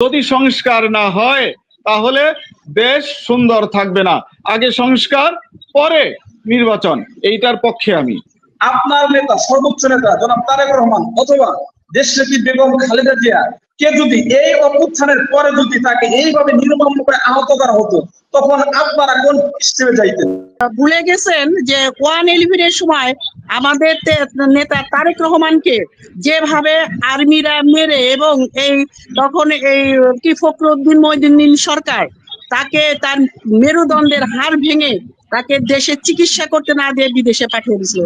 যদি সংস্কার না হয়, তাহলে দেশ সুন্দর থাকবে না। আগে সংস্কার, পরে নির্বাচন, এইটার পক্ষে আমি। আপনার নেতা, সর্বোচ্চ নেতা, জনাব তারেক রহমান, অথবা দেশনেত্রী বেগম খালেদা জিয়া কে যদি এই অভ্যুত্থানের পরে যদি তাকে এইভাবে নির্মম করে আহত করা হতো, তখন আপনারা কোন যাইতেন? ভুলে গেছেন যে ওয়ান ইলেভেনের সময় আমাদের নেতা তারেক রহমানকে যেভাবে আর্মিরা মেরে এবং এই তখন এই কি ফখরুদ্দিন মহিউদ্দিন সরকার তাকে তার মেরুদণ্ডের হাড় ভেঙে তাকে দেশে চিকিৎসা করতে না দিয়ে বিদেশে পাঠিয়ে দিয়েছিল।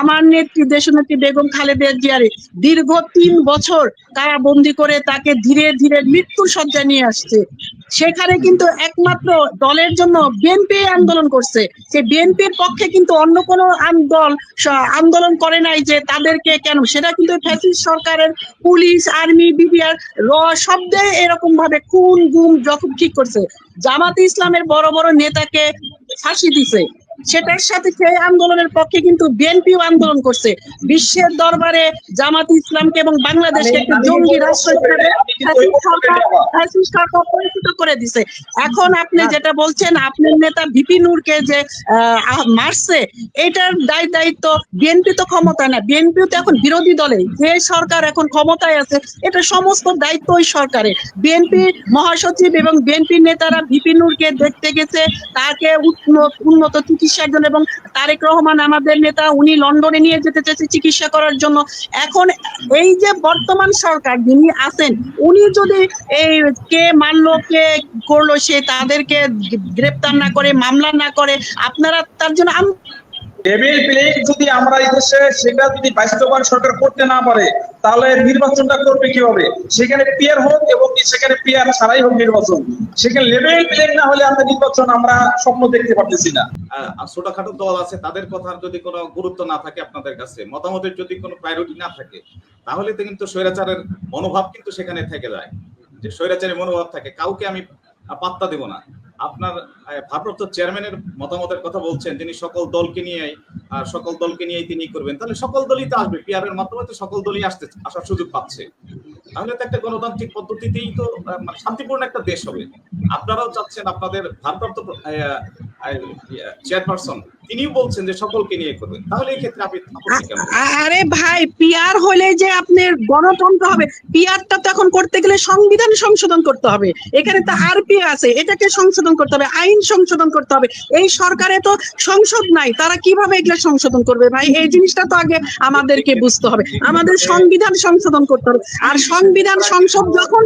আমার নেত্রী, দেশনেত্রী বেগম খালেদা জিয়ারে দীর্ঘ তিন বছর কারাবন্দি করে তাকে ধীরে ধীরে মৃত্যুর সজ্জায় নিয়ে আসছে। সেখানে কিন্তু একমাত্র দলের জন্য বিএনপি আন্দোলন করছে। সে বিএনপির পক্ষে কিন্তু অন্য কোনো দল আন্দোলন করে নাই যে তাদেরকে কেন? সেটা কিন্তু ফ্যাসিস্ট সরকারের, পুলিশ, আর্মি বিডিআর র শব্দে এরকম ভাবে খুন, গুম যখন ঠিক করছে। জামাতে ইসলামের বড় বড় নেতাকে ফাঁসি দিছে সেটার সাথে সেই আন্দোলনের পক্ষে কিন্তু বিএনপিও আন্দোলন করছে। বিশ্বের দরবারে জামাত ইসলামকে এবং বাংলাদেশকে একটা জঙ্গি রাষ্ট্র সরকার পরিচিত করে দিছে। এখন আপনি যেটা বলছেন আপনার নেতা ভিপি নূরকে যে মারছে এটার দায় দায়িত্ব বিএনপি তো ক্ষমতায় না। বিএনপি তো এখন বিরোধী দলে। যে সরকার এখন ক্ষমতায় আছে এটা সমস্ত দায়িত্ব ওই সরকারের। বিএনপি মহাসচিব এবং বিএনপি নেতারা ভিপি নূরকে দেখতে গেছে তাকে উন্নত উন্নত চিকিৎসার জন্য এবং তারেক রহমান আমাদের নেতা, উনি লন্ডনে নিয়ে যেতে চেয়েছে চিকিৎসা করার জন্য। এখন এই যে বর্তমান সরকার যিনি আছেন, উনি যদি এই কে মানলো কে করল, সে তাদেরকে গ্রেপ্তার না করে, মামলা না করে, আপনারা তার জন্য লেভেল প্লেইং যদি আমরা এই দেশে সেটা যদি বাস্তবায়ন সরকার করতে না পারে, তাহলে নির্বাচনটা করবে কীভাবে? সেখানে পিয়ার হোক এবং সেখানে পিয়ার ছাড়াই হোক নির্বাচন। সেখানে লেভেল প্লেইং না হলে আমরা নির্বাচন আমরা স্বপ্ন দেখতে পারতেছি না। ছোটখাটো দল আছে, তাদের কথার যদি কোনো গুরুত্ব না থাকে আপনাদের কাছে, মতামতের যদি কোনো প্রায়োরিটি না থাকে, তাহলে তো কিন্তু স্বৈরাচারের মনোভাব কিন্তু সেখানে থেকে যায়। যে স্বৈরাচারের মনোভাব থাকে, কাউকে আমি পাত্তা দেব না। আপনার ভারপ্রাপ্ত চেয়ারম্যানের মতামতের কথা বলছেন, তিনি সকল দলকে নিয়ে সকল দলকে নিয়ে তিনি করবেন। তাহলে সকল দলই তো আসবে পিআর এর মাধ্যমে তো সকল দলই আসতে, আসার সুযোগ পাচ্ছে। তাহলে তো একটা গণতান্ত্রিক পদ্ধতিতেই তো মানে শান্তিপূর্ণ একটা দেশ হবে। আপনারাও চাচ্ছেন আপনাদের ভারপ্রাপ্ত চেয়ারপারসন তিনিও বলছেন যে সকলকে নিয়ে করবেন। তাহলে এই ক্ষেত্রে আপনি আরে ভাই পিয়ার হলে যে আপনার গণতন্ত্র হবে পিয়ারটা তো এখন করতে গেলে সংবিধান সংশোধন করতে হবে। এখানে তো আরপি আছে এটাকে সংশোধন করতে হবে আইন সংশোধন করতে হবে। এই সরকারে তো সংসদ নাই তারা কীভাবে এগুলো সংশোধন করবে ভাই? এই জিনিসটা তো আগে আমাদেরকে বুঝতে হবে। আমাদের সংবিধান সংশোধন করতে হবে। আর সংবিধান সংসদ যখন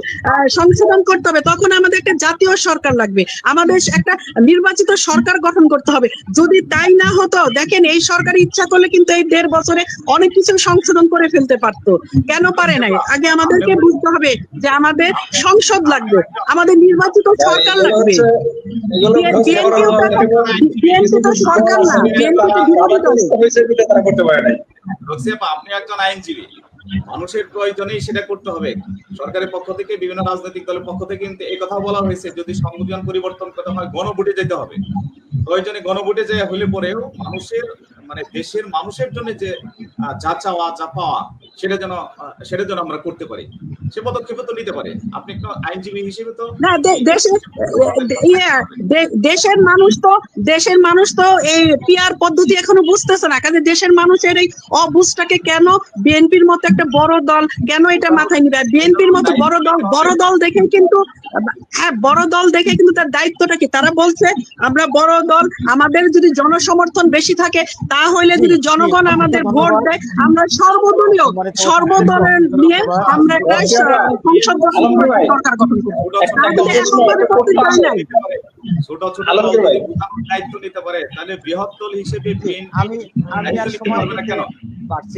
সংশোধন করতে হবে তখন আমাদের একটা জাতীয় সরকার লাগবে। আমাদের একটা নির্বাচিত সরকার গঠন করতে হবে। যদি তাই না হতো। দেখেন, এই সরকার ইচ্ছা করলে কিন্তু এই দেড় বছরে অনেক কিছু সংশোধন করে ফেলতে পারতো। কেন পারে নাই? আগে আমাদেরকে বুঝতে হবে যে আমাদের সংসদ লাগবে, আমাদের নির্বাচিত সরকার লাগবে। আপনি একজন আইনজীবী। মানুষের প্রয়োজনেই সেটা করতে হবে। সরকারের পক্ষ থেকে, বিভিন্ন রাজনৈতিক দলের পক্ষ থেকে কিন্তু এই কথা বলা হয়েছে, যদি সংবিধান পরিবর্তন করতে হয়, গণভোটে যেতে হবে। প্রয়োজনে গণভোটে যে হলে পরেও মানুষের মানে দেশের মানুষের জন্য যে যা চাওয়া, যা পাওয়া, সেটা যেন সেটা যেন আমরা করতে পারি। সে পদক্ষেপ তো নিতে পারে। আপনি আইনজীবী হিসেবে তো না দেশের ইয়ে দেশের মানুষ তো দেশের মানুষ তো এই পিআর পদ্ধতি এখনও বুঝতেছে না। কাজে দেশের মানুষের এই অবুঝটাকে কেন বিএনপির মতো একটা বড় দল কেন এটা মাথায় নিবে? বিএনপির মতো বড় দল বড় দল দেখে কিন্তু হ্যাঁ বড় দল দেখে কিন্তু তার দায়িত্বটা কি? তারা বলছে, আমরা বড় দল, আমাদের যদি জনসমর্থন বেশি থাকে, তাহলে যদি জনগণ আমাদের ভোট দেয়, আমরা সর্বদলীয় সর্বদলের নিয়ে আমরা একটা সংসদ গঠন সরকার গঠন। ছোট ছোট দায়িত্ব নিতে পারে। তাহলে বৃহৎ দল হিসেবে আমি আমি আর সময় কেন?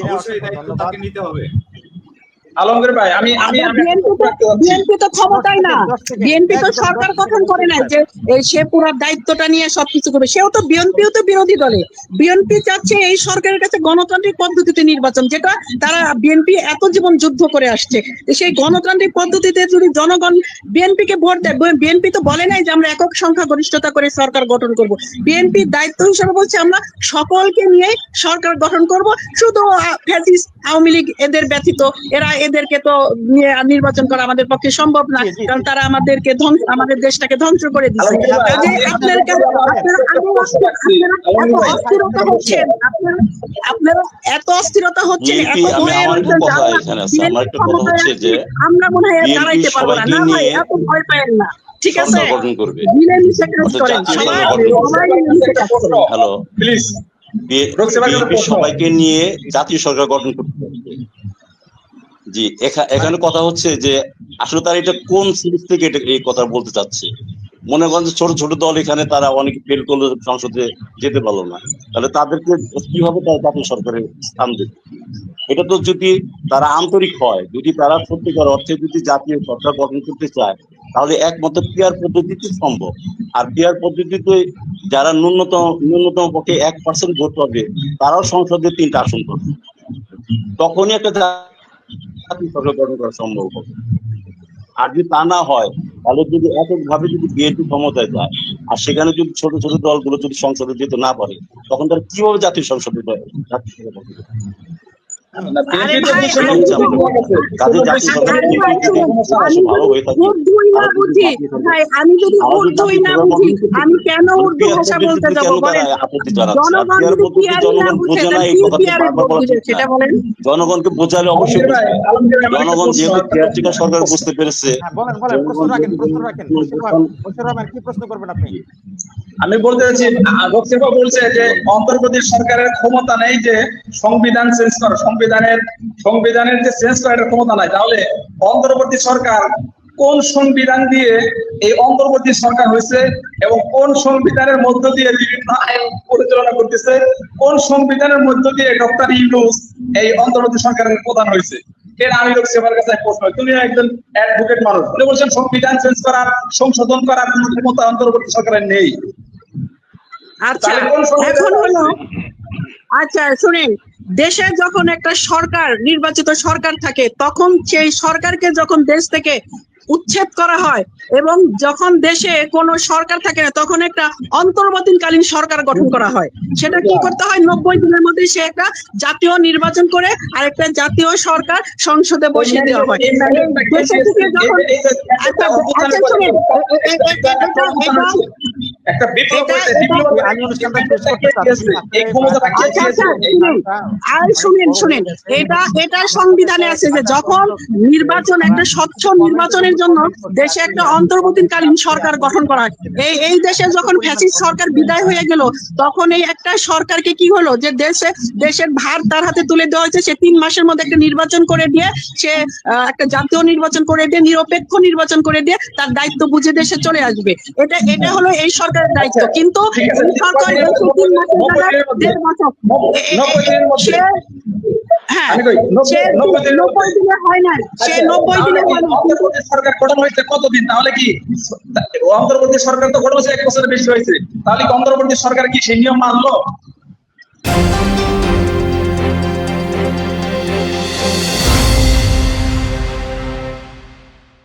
অবশ্যই দায়িত্ব ধন্যবাদ তাকে নিতে হবে। আলমগীর ভাই আমি আমি আমি বিএনপি তো ক্ষমতায় না। বিএনপি তো সরকার গঠন করে নাই যে সে পুরো দায়িত্বটা নিয়ে সবকিছু করবে। সেও তো বিএনপিও তো বিরোধী দলে। বিএনপি চাচ্ছে এই সরকারের কাছে গণতান্ত্রিক পদ্ধতিতে নির্বাচন যেটা তারা বিএনপি এত জীবন যুদ্ধ করে আসছে। সেই গণতান্ত্রিক পদ্ধতিতে যদি জনগণ বিএনপি কে ভোট দেয় বিএনপি তো বলে নাই যে আমরা একক সংখ্যা গরিষ্ঠতা করে সরকার গঠন করব। বিএনপির দায়িত্ব হিসেবে বলছে আমরা সকলকে নিয়ে সরকার গঠন করব। শুধু ফ্যাসিস্ট আওয়ামী লীগ এদের ব্যতীত এরা এদেরকে তো নিয়ে নির্বাচন করা আমাদের পক্ষে সম্ভব না। কারণ তারা আমাদেরকে ধ্বংস আমাদের দেশটাকে ধ্বংস করে দিচ্ছে আপনার এত অস্থিরতা হচ্ছেন আপনারা এত হচ্ছে যে আমরা মনে হয় দাঁড়াইতে পারব না। ভাই নিয়ে এত ভয় পাবেন না ঠিক আছে? গঠন করবে। Hello please. সবাইকে নিয়ে জাতীয় সরকার গঠন করতে। জি এখানে কথা হচ্ছে যে আসলে তারা এটা কোন সিরিজ থেকে এটা এই কথা বলতে চাচ্ছে? মনে করেন যে ছোট ছোট দল এখানে তারা অনেক ফেল করল সংসদে যেতে পারল না। তাহলে তাদেরকে কীভাবে তারা জাতীয় সরকারের স্থান দেবে? এটা তো যদি তারা আন্তরিক হয়, যদি তারা সত্যিকার অর্থে যদি জাতীয় সরকার গঠন করতে চায়, তাহলে একমাত্র পিয়ার পদ্ধতিতে সম্ভব। আর পিয়ার পদ্ধতিতে যারা ন্যূনতম ন্যূনতম পক্ষে এক পার্সেন্ট ভোট পাবে, তারাও সংসদে তিনটা আসন করবে। তখনই একটা সরকার গঠন করা সম্ভব হবে। আর যদি তা না হয়, তাহলে যদি এককভাবে যদি বিএনপি ক্ষমতায় যায়, আর সেখানে যদি ছোট ছোট দলগুলো যদি সংসদে যেতে না পারে, তখন তারা কীভাবে জাতীয় সংসদে জাতীয় আমি যদি- উর্দুই না বুঝি আমি কেন উর্দু ভাষা বলতে যাব জনগণকে বোঝালে অবশ্যই জনগণ যেহেতু কেয়ারটেকার সরকার বুঝতে পেরেছে হ্যাঁ বলেন বলেন প্রশ্ন রাখেন প্রশ্ন রাখেন বশির রহমান, বশির রহমান, কি প্রশ্ন করবেন আপনি? আমি বলতে চাচ্ছি বলছে যে অন্তর্বর্তী সরকারের ক্ষমতা নেই যে সংবিধান চেঞ্জ করা সংবিধানের সংবিধানের যে চেঞ্জ করার ক্ষমতা নাই তাহলে অন্তর্বর্তী সরকার কোন সংবিধান দিয়ে এই অন্তর্বর্তী সরকার হয়েছে এবং কোন সংবিধানের মধ্য দিয়ে বিভিন্ন আইন পরিচালনা করতেছে কোন সংবিধানের মধ্য দিয়ে ডক্টর ইউনুস এই অন্তর্বর্তী সরকারের প্রধান হয়েছে? এর আমি লোকসভার কাছে প্রশ্ন তুমি একজন অ্যাডভোকেট মানুষ। উনি বলছেন সংবিধান চেঞ্জ করার সংশোধন করার কোনো ক্ষমতা অন্তর্বর্তী সরকারের নেই। আচ্ছা এখন হলো? আচ্ছা শুনেন দেশে যখন একটা সরকার নির্বাচিত সরকার থাকে তখন সেই সরকারকে যখন দেশ থেকে উচ্ছেদ করা হয় এবং যখন দেশে কোনো সরকার থাকে না তখন একটা অন্তর্বর্তীকালীন সরকার গঠন করা হয়। সেটা কি করতে হয়? নব্বই দিনের মধ্যে সে একটা জাতীয় নির্বাচন করে আর একটা জাতীয় সরকার সংসদে বসিয়ে দেওয়া হয়। আর শুনেন শুনেন এটা এটা সংবিধানে আছে যে যখন নির্বাচন একটা স্বচ্ছ নির্বাচনের জন্য দেশে একটা অন্তর্বর্তীকালীন সরকার গঠন করা এই এই দেশে যখন ফ্যাসিস্ট সরকার বিদায় হয়ে গেল তখন এই একটা সরকারকে কি হলো যে দেশে দেশের ভার তার হাতে তুলে দেওয়া হয়েছে সে তিন মাসের মধ্যে একটা নির্বাচন করে দিয়ে সে একটা জাতীয় নির্বাচন করে দিয়ে নিরপেক্ষ নির্বাচন করে দিয়ে তার দায়িত্ব বুঝে দেশে চলে আসবে। এটা এটা হলো এই সরকারের দায়িত্ব। কিন্তু সরকার তিন মাসের। সে- হ্যাঁ সে নব্বই দিনে হয় না সে আচ্ছা, নব্বই দিনে হয় না সরকার গঠন হয়েছে কতদিন? তাহলে কি অন্তর্বর্তী সরকার তো গঠন হয়েছে এক বছরের বেশি হয়েছে। তাহলে কি অন্তর্বর্তী সরকার কি সেই নিয়ম মানলো?